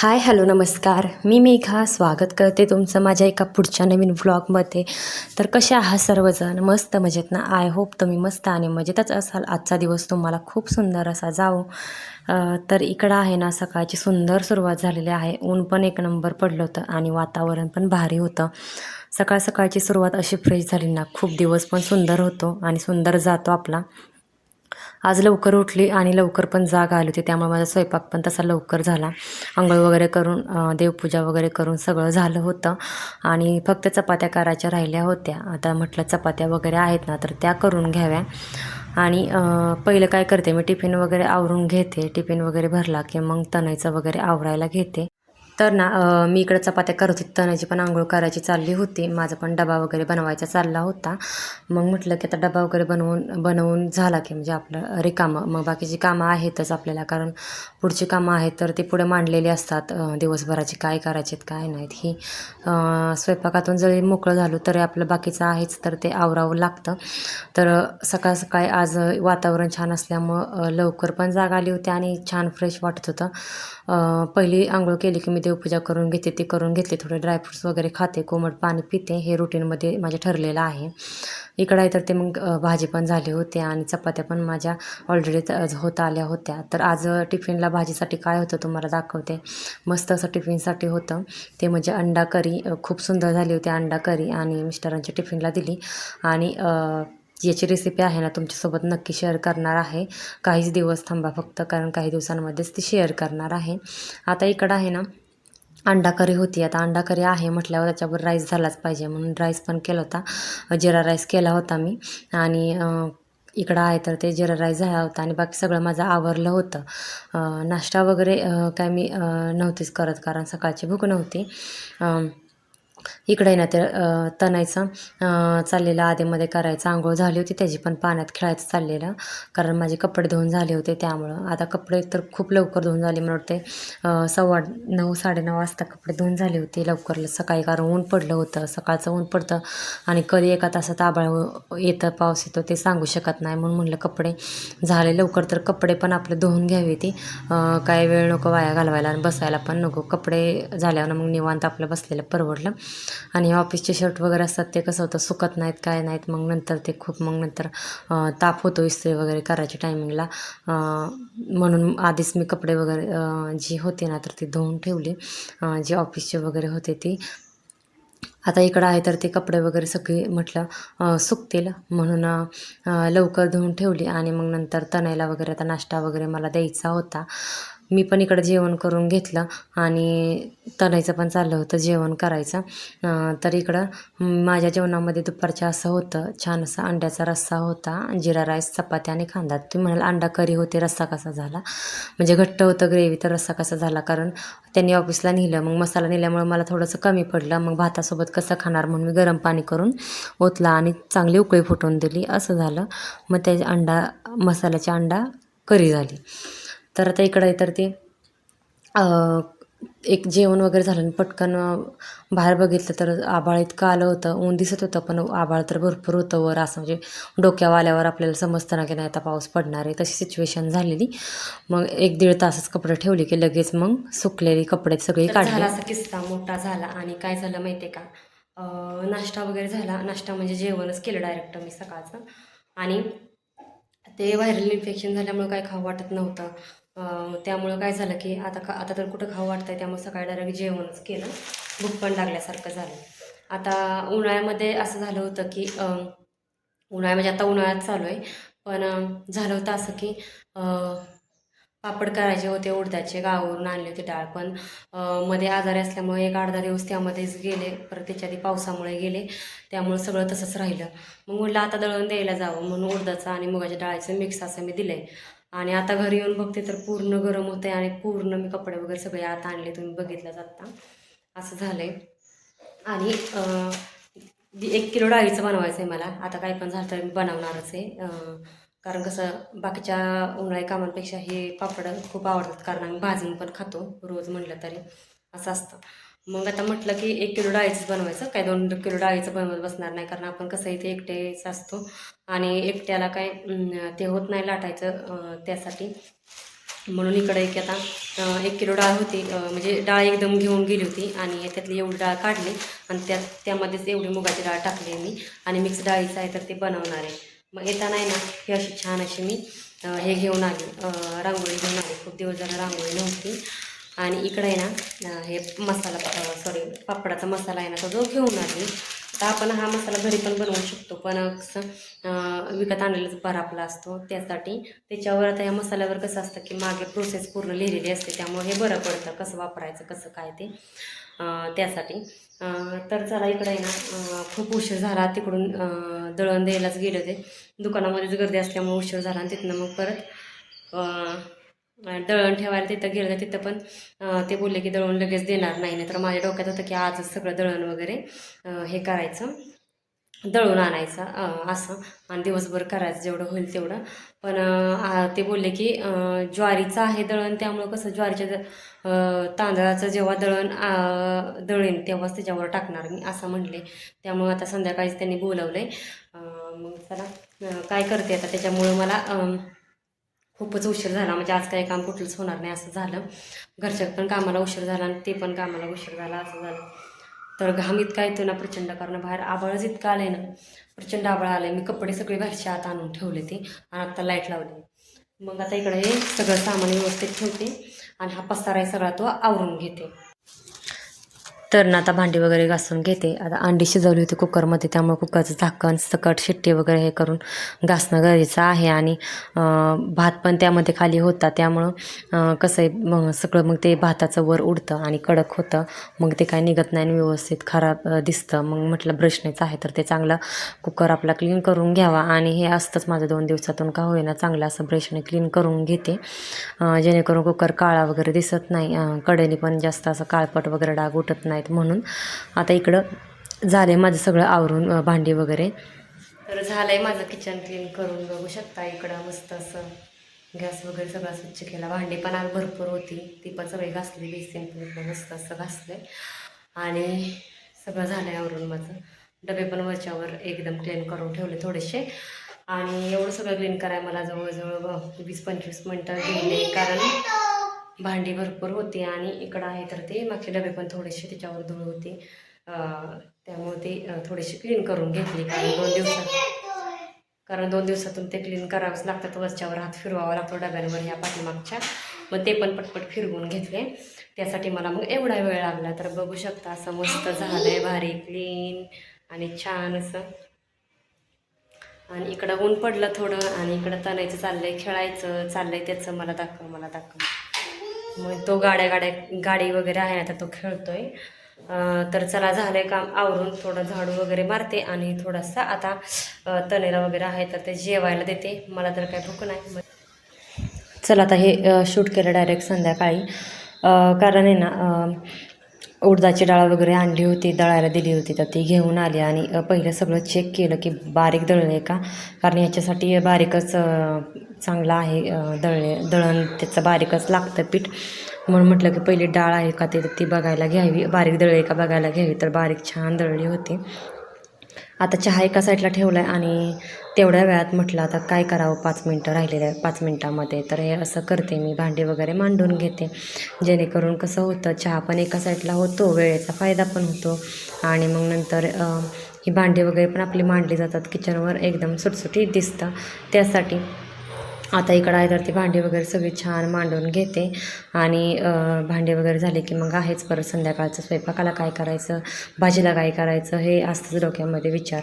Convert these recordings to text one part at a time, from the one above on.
Hi hello नमस्कार. मी मेघा. स्वागत करते तुमचं माझ्या एका पुढच्या नवीन व्लॉगमध्ये तर कसे आहात सर्वजण? मस्त मजेत ना? आय होप तुम्ही मस्त आणि मजेतच असाल. आजचा दिवस तुम्हाला खूप सुंदर असा जाओ तर इकडं आहे ना सकाळची सुंदर सुरुवात झालेली आहे. ऊन पण एक नंबर पडलं होतं आणि वातावरण पण भारी होतं. सकाळ सकाळची सुरुवात अशी फ्रेश झाली ना खूप दिवस पण सुंदर होतो आणि सुंदर जातो आपला. आज लवकर उठली आणि लवकर पण जाग आली होती. त्यामुळे माझा स्वयंपाक पण तसा लवकर झाला. आंघोळ वगैरे करून देवपूजा वगैरे करून सगळं झालं होतं. आणि फक्त चपात्या करायच्या राहिल्या होत्या. आता म्हटलं चपात्या वगैरे आहेत ना तर त्या करून घ्याव्या. आणि पहिलं काय करते मी टिफिन वगैरे आवरून घेते. टिफिन वगैरे भरला की मग तणाईचं वगैरे आवरायला घेते. तर ना मी इकडं चपात्या करत होती. तणाची पण आंघोळ करायची चालली होती. माझा पण डबा वगैरे बनवायचा चालला होता. मग म्हटलं की आता डबा वगैरे बनवून बनवून झाला की म्हणजे आपलं रिकामं. मग बाकीची कामं आहेतच आपल्याला. कारण पुढची कामं आहेत तर ते पुढे मांडलेली असतात. दिवसभराची काय करायचे काय नाहीत ही. स्वयंपाकातून जरी मोकळं झालो तरी आपलं बाकीचं आहेच तर ते आवरावं लागतं. तर सकाळ सकाळी आज वातावरण छान असल्यामुळं लवकर पण जाग आली होती आणि छान फ्रेश वाटत होतं. पहिली आंघोळ केली की मी देवपूजा करून घेते ते करून घेतले. थोडे ड्रायफ्रुट्स वगैरे खाते कोमट पाणी पिते. हे रुटीनमध्ये माझे ठरलेलं आहे. इकडं आहे तर ते मग भाजी पण झाली होती आणि चपात्या पण माझ्या ऑलरेडी होत आल्या होत्या. तर आज टिफिनला भाजीसाठी काय होतं तुम्हाला दाखवते. मस्त असं टिफिनसाठी होतं. ते म्हणजे अंडा करी खूप सुंदर झाली होती अंडा करी आणि मिस्टरांच्या टिफिनला दिली. आणि याची रेसिपी आहे ना तुमच्यासोबत नक्की शेअर करणार आहे. काहीच दिवस थांबा फक्त कारण काही दिवसांमध्येच ती शेअर करणार आहे. आता इकडं आहे ना अंडा करी होती. आता अंडा करी आहे म्हटल्यावर त्याच्यावर राईस झालाच पाहिजे म्हणून राईस पण केला होता. जिरा राईस केला होता मी. आणि इकडं आहे तर ते जिरा राईस झाला होता आणि बाकी सगळं माझं आवरलं होतं. नाश्ता वगैरे काय मी नव्हतीच करत कारण सकाळची भूक नव्हती. इकडे ना ते तणायचं चाललेलं आधीमध्ये करायचं आंघोळ झाली होती त्याची पण पाण्यात खेळायचं चाललेलं. कारण माझे कपडे धुवून झाले होते त्यामुळं. आता कपडे तर खूप लवकर धुवून झाले मला वाटते सव्वा नऊ साडेनऊ वाजता कपडे धुवून झाले होते लवकर सकाळी कारण ऊन पडलं होतं सकाळचं ऊन पडतं आणि कधी एका तासात आबाळ येतं पाऊस येतो ते सांगू शकत नाही. म्हणून म्हणलं कपडे झाले लवकर तर कपडे पण आपले धुवून घ्यावे ते. काही काय वेळ नको वाया घालवायला आणि बसायला पण नको. कपडे झाल्यावर मग निवांत आपलं बसलेलं परवडलं. आणि ऑफिसचे शर्ट वगैरे असतात ते कसं होतं सुकत नाहीत काय नाहीत. मग नंतर ते खूप मग नंतर ताप होतो इस्त्री वगैरे करायच्या टायमिंगला म्हणून आधीच मी कपडे वगैरे जी होती ना तर ती धुवून ठेवली. जे ऑफिसचे वगैरे होते ती. आता इकडं आहे तर ते कपडे वगैरे सगळे म्हटलं सुकतील. म्हणून लवकर धुवून ठेवली. आणि मग नंतर तणायला वगैरे आता नाश्ता वगैरे मला द्यायचा होता. मी पण इकडं जेवण करून घेतलं आणि तणायचं पण चाललं होतं जेवण करायचं. तर इकडं माझ्या जेवणामध्ये दुपारच्या असं होतं छान असा अंड्याचा रस्सा होता जिरा राईस चपाती आणि कांदा. तुम्ही म्हणाल अंडा करी होते रस्सा कसा झाला? म्हणजे घट्ट होतं ग्रेव्ही तर रस्सा कसा झाला? कारण त्यांनी ऑफिसला नेलं मग मसाला नेल्यामुळे मला थोडंसं कमी पडलं. मग भातासोबत कसं खाणार म्हणून मी गरम पाणी करून ओतला आणि चांगली उकळी फुटवून दिली. असं झालं. मग त्या अंडा मसाल्याच्या अंडा करी झाली. तर आता इकडं आहे तर ते एक जेवण वगैरे झालं आणि पटकन बाहेर बघितलं तर आभाळ इतकं आलं होतं ऊन दिसत होतं पण आभाळ तर भरपूर होतं वर असं म्हणजे डोक्यावर आल्यावर आपल्याला समजतं ना की नाही आता पाऊस पडणार आहे तशी सिच्युएशन झालेली. मग एक दीड तासच कपडे ठेवले की लगेच मग सुकलेली कपडे सगळे काढले. असा किस्सा मोठा झाला आणि काय झालं माहिती आहे का नाश्ता वगैरे झाला. नाश्ता म्हणजे जेवणच केलं डायरेक्ट मी सकाळचं. आणि ते व्हायरल इन्फेक्शन झाल्यामुळं काय खाऊ वाटत नव्हतं. त्यामुळं काय झालं की आता का आता तर कुठं खाऊ वाटतंय त्यामुळे सकाळी डायरेक्ट जेवणच केलं. भूक पण लागल्यासारखं झालं. आता उन्हाळ्यामध्ये असं झालं होतं की उन्हाळ्या म्हणजे आता उन्हाळ्यात चालू आहे. पण झालं होतं असं की पापड करायचे होते उडदाचे गावावरून आणले होते डाळ. पण मध्ये आजारी असल्यामुळे एक अर्धा दिवस त्यामध्येच गेले. परत त्याच्या आधी पावसामुळे गेले. त्यामुळं सगळं तसंच राहिलं. मग म्हटलं आता दळण द्यायला जावं म्हणून उडदाचं आणि मुगाच्या डाळीचं मिक्स असं मी दिलं आहे आणि आता घरी येऊन बघते तर पूर्ण गरम होते आणि पूर्ण मी कपडे वगैरे सगळे आत आणले तुम्ही बघितलं आत्ता. असं झालं आहे आणि एक किलो डाळीचं बनवायचं आहे मला. आता काय पण झालं तर मी बनवणारच आहे. कारण कसं बाकीच्या उन्हाळी कामांपेक्षा हे पापड खूप आवडतात. कारण आम्ही भाजून पण खातो रोज म्हटलं तरी. असं असतं. मग आता म्हटलं की एक किलो डाळीचंच बनवायचं. काय दोन किलो डाळीचं बनवत बसणार नाही कारण आपण कसं इथे एकटेच असतो. आणि एकट्याला काय ते होत नाही लाटायचं त्यासाठी. म्हणून इकडे एक आता एक किलो डाळ होती. म्हणजे डाळ एकदम घेऊन गेली होती आणि त्यातली एवढी डाळ काढली आणि त्यात त्यामध्येच एवढी मुगाची डाळ टाकली मी. आणि मिक्स डाळीचं आहे तर ते बनवणार आहे. मग येताना आहे ना ही अशी छान अशी मी हे घेऊन आली. रांगोळी घेऊन आली. खूप दिवस झाला रांगोळी नव्हती. आणि इकडं आहे ना हे मसाला सॉरी पापडाचा मसाला आहे ना तो जो घेऊन आली. तर आपण हा मसाला घरी पण बनवू शकतो पण कसं विकत आणलेलाच बरा आपला असतो त्यासाठी. त्याच्यावर आता या मसाल्यावर कसं असतं की मागे प्रोसेस पूर्ण लिहिलेली असते त्यामुळे हे बरं पडतं कसं वापरायचं कसं काय ते त्यासाठी. तर चला इकडे आहे ना खूप उशीर झाला तिकडून दळण द्यायलाच गेले होते. दुकानामध्येच गर्दी असल्यामुळे उशीर झाला आणि तिथनं मग परत दळण ठेवायला तिथं गेलं तर तिथं पण ते बोलले की दळण लगेच देणार नाही नाही तर माझ्या डोक्यात होतं की आजच सगळं दळण वगैरे हे करायचं दळून आणायचं असं. आणि दिवसभर करायचं जेवढं होईल तेवढं. पण ते बोलले की ज्वारीचं आहे दळण त्यामुळं कसं ज्वारीच्या तांदळाचं जेव्हा दळण दळेन तेव्हाच त्याच्यावर टाकणार मी असं म्हणले. त्यामुळं आता संध्याकाळीच त्यांनी बोलवलं आहे मग चला काय करते आता त्याच्यामुळं मला खूपच उशीर झाला. म्हणजे आज काही काम कुठलंच होणार नाही असं झालं. घरच्यात पण कामाला उशीर झाला आणि ते पण कामाला उशीर झाला असं झालं. तर घाम इतका येतो ना प्रचंड कारण बाहेर आभाळच इतका आलं आहे ना. प्रचंड आबळ आलं आहे मी कपडे सगळे बाहेरच्या आत आणून ठेवले ते आणि आता लाइट लावली. मग आता इकडे हे सगळं सामान व्यवस्थित ठेवते आणि हा पसारा आहे सगळा तो आवरून घेते. तर ना आता भांडी वगैरे घासून घेते. आता अंडी शिजवली होती कुकरमध्ये त्यामुळे कुकरचं झाकण सकट शिट्टी वगैरे हे करून घासणं गरजेचं आहे. आणि भात पण त्यामध्ये खाली होता. त्यामुळं कसं आहे मग सगळं मग ते भाताचं वर उडतं आणि कडक होतं. मग ते काय निघत नाही आणि व्यवस्थित खराब दिसतं. मग म्हटलं ब्रशनेच आहे तर ते चांगलं कुकर आपला क्लीन करून घ्यावा. आणि हे असतंच माझं दोन दिवसातून का होईना चांगलं असं ब्रशने क्लीन करून घेते. जेणेकरून कुकर काळा वगैरे दिसत नाही. कडेने पण जास्त असं काळपट वगैरे डाग उठत नाही. आहेत म्हणून. आता इकडं झालं आहे माझं सगळं आवरून भांडी वगैरे. तर झालं आहे माझं किचन क्लीन करून बघू शकता इकडं मस्त असं. गॅस वगैरे सगळा स्वच्छ केला. भांडी पण आज भरपूर होती. ती पण सगळी घासली बेसिन पण इकडं मस्त असं घासले. आणि सगळं झालं आहे आवरून माझं. डबे पण वरच्यावर एकदम क्लीन करून ठेवले थोडेसे. आणि एवढं सगळं क्लीन करायला मला जवळजवळ वीस पंचवीस मिनटं गेले. कारण भांडी भरपूर होती आणि इकडं आहे तर ते. मागचे डबे पण थोडेसे त्याच्यावर धूळ होती. त्यामुळे ते थोडीशी क्लीन करून घेतली. कारण दोन दिवसात कारण दोन दिवसातून ते क्लीन करावंच लागतात वरच्यावर हात फिरवावा लागतो डब्यांवर ह्या पाठीमागच्या. मग ते पण पटपट फिरवून घेतले. त्यासाठी मला मग एवढा वेळ लागला. तर बघू शकता असं मस्त झालंय. भारी क्लीन आणि छान असं. आणि इकडं ऊन पडलं थोडं आणि इकडं तणायचं चाललंय. खेळायचं चाललंय त्याचं. मला दाखव मला दाखव. मग तो गाड्या गाड्या गाडी वगैरे आहे ना तो खेळतोय. आहे तर चला झालंय काम. आवरून थोडं झाडू वगैरे मारते आणि थोडासा आता तनेला वगैरे आहे तर ते जेवायला देते. मला तर काय भूक नाही. मग चला आता हे शूट केलं डायरेक्ट संध्याकाळी. कारण आहे ना उडदाची डाळ वगैरे आणली होती दळायला दिली होती तर ती घेऊन आली आणि पहिलं सगळं चेक केलं की बारीक दळले का? कारण याच्यासाठी बारीकच चांगलं आहे दळले दळण त्याचं बारीकच लागतं पीठ. म्हणून म्हटलं की पहिली डाळ आहे का ते ती बघायला घ्यावी. बारीक दळली का बघायला घ्यावी. तर बारीक छान दळली होती. आता चहा एका साईडला ठेवला आहे आणि तेवढ्या वेळात म्हटलं आता काय करावं? पाच मिनटं राहिलेल्या पाच मिनटामध्ये. तर हे असं करते मी भांडी वगैरे मांडून घेते. जेणेकरून कसं होतं चहा पण एका साईडला होतो वेळेचा फायदा पण होतो. आणि मग नंतर ही भांडी वगैरे पण आपली मांडली जातात किचनवर एकदम सुटसुटीत दिसतं. त्यासाठी आता इकडं आहे तर ती भांडी वगैरे सगळी छान मांडून घेते. आणि भांडे वगैरे झाले की मग आहेच परत संध्याकाळचं स्वयंपाकाला काय करायचं भाजीला काय करायचं हे असतंच डोक्यामध्ये विचार.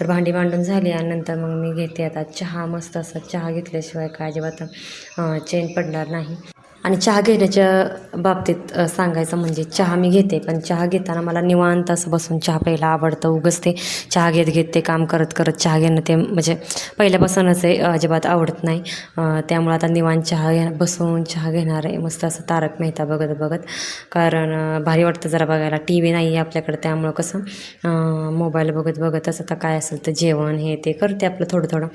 तर भांडी मांडून झाली आणि नंतर मग मी घेते आता चहा मस्त असा चहा घेतल्याशिवाय काय अजिबात चेन पडणार नाही. आणि चहा घेण्याच्या बाबतीत सांगायचं म्हणजे चहा मी घेते पण चहा घेताना मला निवांत असं बसून चहा प्यायला आवडतं उगच ते चहा घेत घेत ते काम करत करत चहा घेणं ते म्हणजे पहिल्यापासूनच आहे अजिबात आवडत नाही. त्यामुळं आता निवांत चहा घे बसून चहा घेणार आहे मस्त असं तारक मेहता बघत बघत. कारण भारी वाटतं जरा बघायला. टी व्ही नाही आहे आपल्याकडे त्यामुळं कसं मोबाईल बघत बघतच आता काय असेल तर जेवण हे ते करते आपलं थोडं थोडं.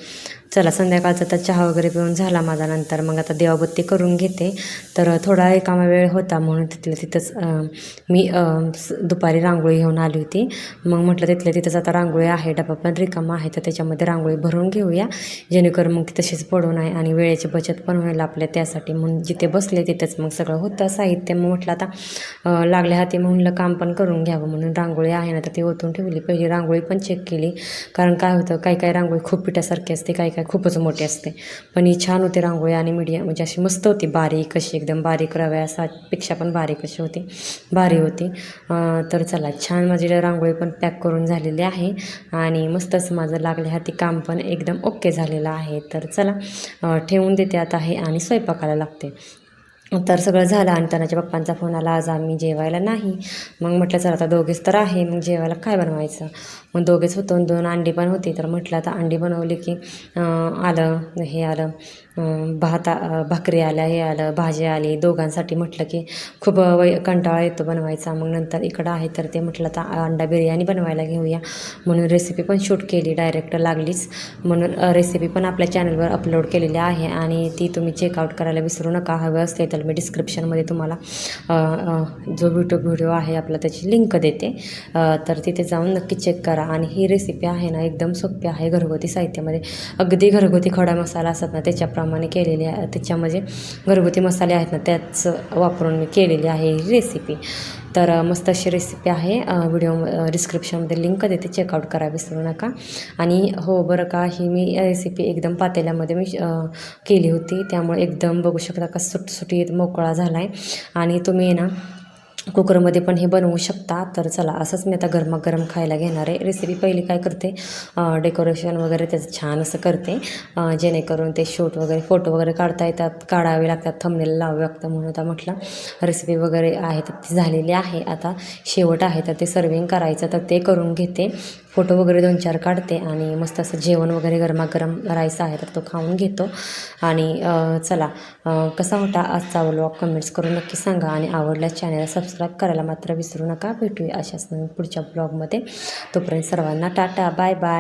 चला संध्याकाळचा आता चहा वगैरे पिऊन झाला माझा नंतर. मग आता देवाबत्ती करून घेते. तर थोडा रिकामा वेळ होता म्हणून तिथल्या तिथंच मी दुपारी रांगोळी घेऊन आली होती. मग म्हटलं तिथल्या तिथंच आता रांगोळी आहे डबा पण रिकामा आहे तर त्याच्यामध्ये रांगोळी भरून घेऊया. जेणेकरून मग ती तशीच पडू नये आणि वेळेची बचत पण होईल आपल्या त्यासाठी. म्हणून जिथे बसले तिथंच मग सगळं होतं साहित्य मग म्हटलं आता लागल्या हाती म्हणलं काम पण करून घ्यावं म्हणून रांगोळी आहे ना तर ती ओतून ठेवली. पहिली रांगोळी पण चेक केली. कारण काय होतं काही काही रांगोळी खूप पिठासारखी असते काही काही खूपच मोठी असते. पण ही छान होती रांगोळी आणि मीडिया म्हणजे अशी मस्त होती बारीक अशी एकदम बारीक रव्या असापेक्षा पण बारीक अशी होती. भारी होती. तर चला छान माझी रांगोळी पण पॅक करून झालेली आहे. आणि मस्तच माझं लागल्या हाती काम पण एकदम ओके झालेलं आहे. तर चला ठेवून देते आता हे आणि स्वयंपाकाला लागते. तर सगळं झालं आणि तनाच्या पप्पांचा फोन आला आज आम्ही जेवायला नाही. मग म्हटलं चला आता दोघेच तर आहे मग जेवायला काय बनवायचं? मग दोघेच होतो दोन अंडी पण होती. तर म्हटलं आता अंडी बनवली की आलं हे आलं. भात भाकरी आल्या हे आलं भाजी आली दोघांसाठी म्हटलं की खूप वै कंटाळा येतो बनवायचा. मग नंतर इकडं आहे तर ते म्हटलं आता अंडा बिर्याणी बनवायला घेऊया. म्हणून रेसिपी पण शूट केली डायरेक्ट लागलीच. म्हणून रेसिपी पण आपल्या चॅनलवर अपलोड केलेली आहे आणि ती तुम्ही चेकआउट करायला विसरू नका. हवं असते तर मी डिस्क्रिप्शनमध्ये तुम्हाला जो यूट्यूब व्हिडिओ आहे आपला त्याची लिंक देते. तर तिथे जाऊन नक्की चेक करा. आणि ही रेसिपी आहे ना एकदम सोपी आहे. घरगुती साहित्यामध्ये. अगदी घरगुती खडा मसाला असतात ना प्रमाणे केलेली आहे. त्याच्यामध्ये घरगुती मसाले आहेत ना त्याच वापरून मी केलेली आहे ही रेसिपी तर मस्त अशी रेसिपी आहे. व्हिडिओ डिस्क्रिप्शनमध्ये लिंक देते. चेकआउट करा विसरू नका. आणि हो बरं का ही मी रेसिपी एकदम पातेल्यामध्ये मी केली होती. त्यामुळे एकदम बघू शकता का सुटसुटीत मोकळा झाला आहे आणि तुम्ही ना कुकरमध्ये पण हे बनवू शकता. तर चला असंच मी आता गरमागरम खायला घेणार आहे. रेसिपी पहिली काय करते? डेकोरेशन वगैरे त्याचं छान असं करते. जेणेकरून ते शूट वगैरे फोटो वगैरे काढता येतात काढावे लागतात थंबनेल लावावे लागतं म्हणून आता म्हटलं. रेसिपी वगैरे आहे तर ती झालेली आहे. आता शेवट आहे तर ते सर्विंग करायचं तर ते करून घेते. फोटो वगैरे दोन चार काढते आणि मस्त असं जेवण वगैरे गरमागरम राईस आहे तर तो खाऊन घेतो. आणि चला कसा होता आजचा व्लॉग कमेंट्स करून नक्की सांगा आणि आवडल्यास सबस्क्राईब सबस्क्राईब करायला मात्र विसरू नका. भेटूया अशाच नवीन पुढच्या ब्लॉगमध्ये तोपर्यंत सर्वांना टाटा. Bye bye